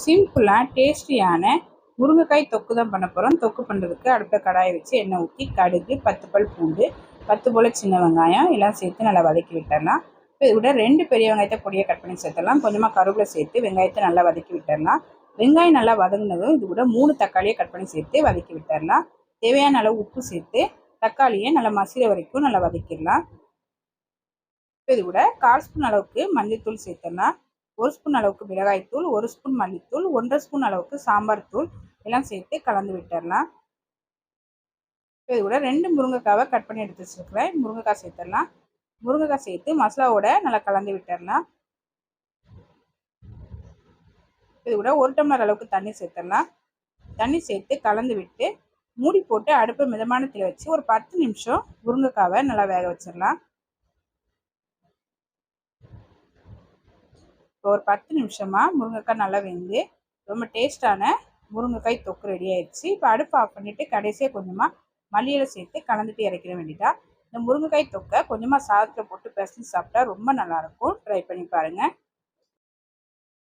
சிம்பிளாக டேஸ்டியான முருங்கைக்காய் தொக்கு தான் பண்ண போகிறோம் தொக்கு பண்ணுறதுக்கு அடுத்த கடாயை வச்சு எண்ணெய் ஊற்றி கடுகு பத்து பல் பூண்டு பத்து போல் சின்ன வெங்காயம் எல்லாம் சேர்த்து நல்லா வதக்கி விட்டுடலாம் இப்போ இது கூட ரெண்டு பெரிய வெங்காயத்தை பொடியை கட் பண்ணி சேர்த்துடலாம். கொஞ்சமாக கருவேப்பிலை சேர்த்து வெங்காயத்தை நல்லா வதக்கி விட்டுடலாம் வெங்காயம் நல்லா வதங்கினதும் இது கூட மூணு தக்காளியை கட் பண்ணி சேர்த்து வதக்கி விட்டுடலாம் தேவையான அளவு உப்பு சேர்த்து தக்காளியை நல்லா மசிற வரைக்கும் நல்லா வதக்கிடலாம். இப்போ இது கூட கால் ஸ்பூன் அளவுக்கு மஞ்சள்தூள் சேர்த்துடலாம். ஒரு ஸ்பூன் அளவுக்கு மிளகாய்த்தூள் ஒரு ஸ்பூன் மல்லித்தூள் ஒன்றரை ஸ்பூன் அளவுக்கு சாம்பார் தூள் எல்லாம் சேர்த்து கலந்து விட்டுடலாம் இப்போ இது கூட ரெண்டு முருங்கைக்காவை கட் பண்ணி எடுத்து வச்சுருக்கிறேன். முருங்கைக்காய் சேர்த்துடலாம். முருங்கைக்காய் சேர்த்து மசாலாவோட நல்லா கலந்து விட்டுடலாம் இது கூட ஒரு டம்ளர் அளவுக்கு தண்ணி சேர்த்துடலாம். தண்ணி சேர்த்து கலந்து விட்டு மூடி போட்டு அடுப்பை மிதமான வச்சு ஒரு பத்து நிமிஷம் முருங்கைக்காவை நல்லா வேக வச்சிடலாம். ஒரு பத்து நிமிஷமாக முருங்கைக்காய் நல்லா வெந்து ரொம்ப டேஸ்டான முருங்கைக்காய் தொக்கு ரெடி ஆயிடுச்சு. இப்போ அடுப்பு ஆஃப் பண்ணிவிட்டு கடைசியாக கொஞ்சமாக மல்லியில் சேர்த்து கலந்துட்டு இறக்கிட வேண்டியதா. இந்த முருங்கைக்காய் தொக்கை கொஞ்சமாக சாதத்தில் போட்டு பிசைஞ்சு சாப்பிட்டா ரொம்ப நல்லாயிருக்கும் ட்ரை பண்ணி பாருங்கள்